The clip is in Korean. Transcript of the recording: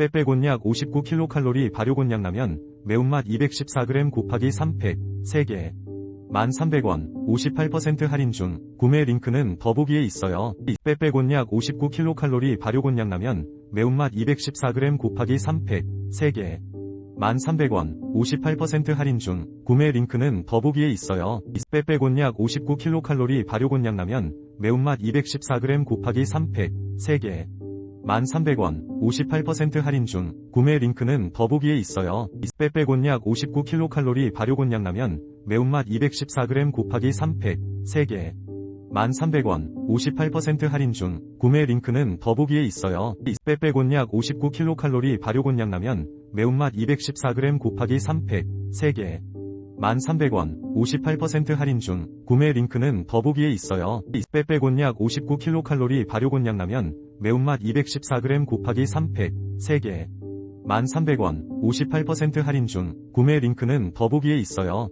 빼빼 곤약 59kcal 발효 곤약 라면 매운맛 214g 곱하기 3팩 3개 1,300원 58% 할인 중 구매 링크는 더보기에 있어요. 빼빼 곤약 59kcal 발효 곤약 라면 매운맛 214g 곱하기 3팩 3개 1,300원 58% 할인 중 구매 링크는 더보기에 있어요. 빼빼 곤약 59kcal 발효 곤약 라면 매운맛 214g 곱하기 3팩 3개 1,300원 58% 할인 중 구매 링크는 더보기에 있어요. 빼빼 곤약 59kcal 발효 곤약 라면 매운맛 214g 곱하기 3팩 3개 1,300원 58% 할인 중 구매 링크는 더보기에 있어요. 빼빼 곤약 59kcal 발효 곤약 라면 매운맛 214g 곱하기 3팩 3개 1,300원 58% 할인 중 구매 링크는 더보기에 있어요. 빼빼 곤약 59kcal 발효 곤약 라면 매운맛 214g 곱하기 3팩 3개 1,300원 58% 할인 중 구매 링크는 더보기에 있어요.